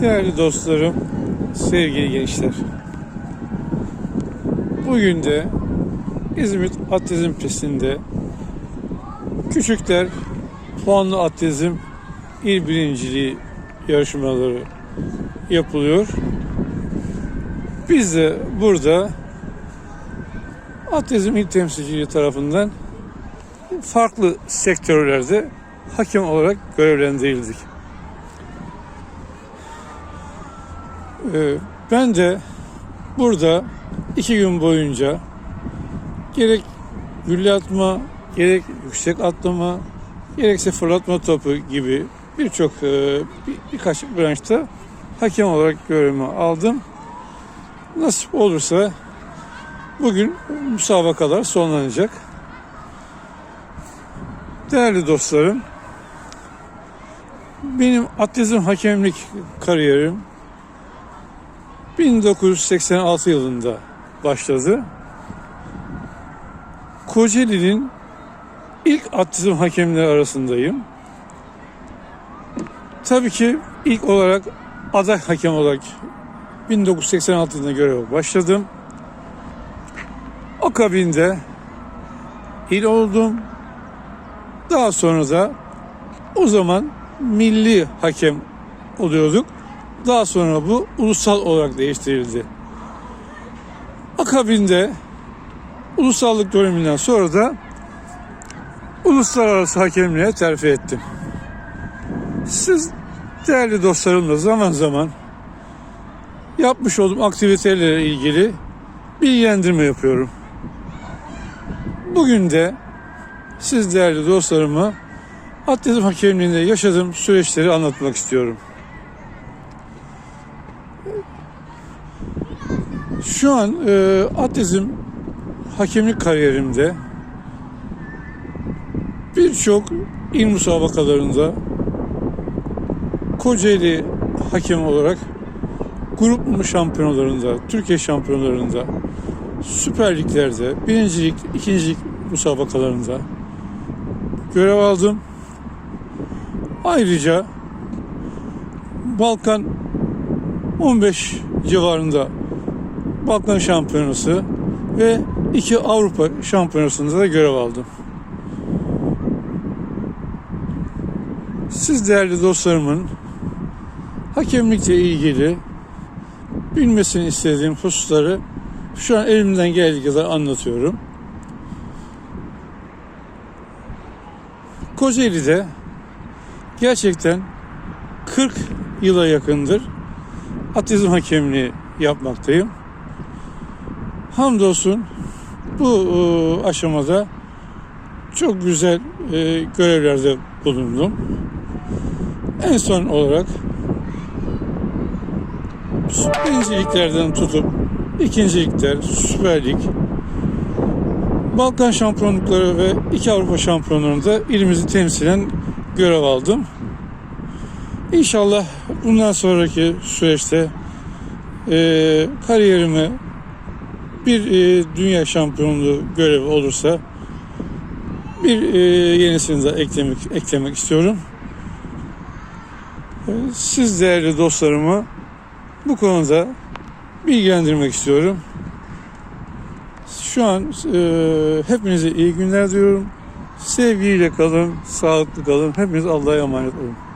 Değerli dostlarım, sevgili gençler. Bugün de İzmit Atletizm pistinde küçükler puanlı atletizm il birinciliği yarışmaları yapılıyor. Biz de burada atletizm il temsilciliği tarafından farklı sektörlerde hakem olarak görevlendirildik. Ben de burada iki gün boyunca gerek gülle atma, gerek yüksek atlama, gerekse fırlatma topu gibi birçok e, bir, birkaç branşta hakem olarak görevimi aldım. Nasip olursa bugün müsabakalar sonlanacak. Değerli dostlarım, benim atletizm hakemlik kariyerim 1986 yılında başladı. Kocaeli'nin ilk atletizm hakemleri arasındayım. Tabii ki ilk olarak aday hakem olarak 1986 yılında göreve başladım. Akabinde il oldum. Daha sonra da o zaman milli hakem oluyorduk. Daha sonra bu ulusal olarak değiştirildi. Akabinde ulusallık döneminden sonra da uluslararası hakemliğe terfi ettim. Siz değerli dostlarımla zaman zaman yapmış olduğum aktivitelerle ilgili bilgilendirme yapıyorum. Bugün de siz değerli dostlarıma atletizm hakemliğinde yaşadığım süreçleri anlatmak istiyorum. Şu an e, atletizm hakemlik kariyerimde birçok il müsabakalarında Kocaeli hakem olarak grup şampiyonalarında, Türkiye şampiyonlarında, Süper Liglerde, birincilik, ikincilik müsabakalarında görev aldım. Ayrıca Balkan 15 civarında Balkan Şampiyonası ve iki Avrupa Şampiyonası'nda da görev aldım. Siz değerli dostlarımın hakemlikle ilgili bilmesini istediğim hususları şu an elimden geldiği kadar anlatıyorum. Kocaeli'de gerçekten 40 yıla yakındır atletizm hakemliği yapmaktayım. Hamdolsun bu e, aşamada çok güzel e, görevlerde bulundum. En son olarak birinciliklerden tutup ikincilikler, Süper Lig, Balkan şampiyonlukları ve iki Avrupa şampiyonlarında ilimizi temsilen görev aldım. İnşallah bundan sonraki süreçte e, kariyerime bir e, dünya şampiyonluğu görevi olursa bir e, yenisini de eklemek eklemek istiyorum. E, siz değerli dostlarımı bu konuda bilgilendirmek istiyorum. Şu an e, hepinize iyi günler diyorum. Sevgiyle kalın, sağlıklı kalın. Hepiniz Allah'a emanet olun.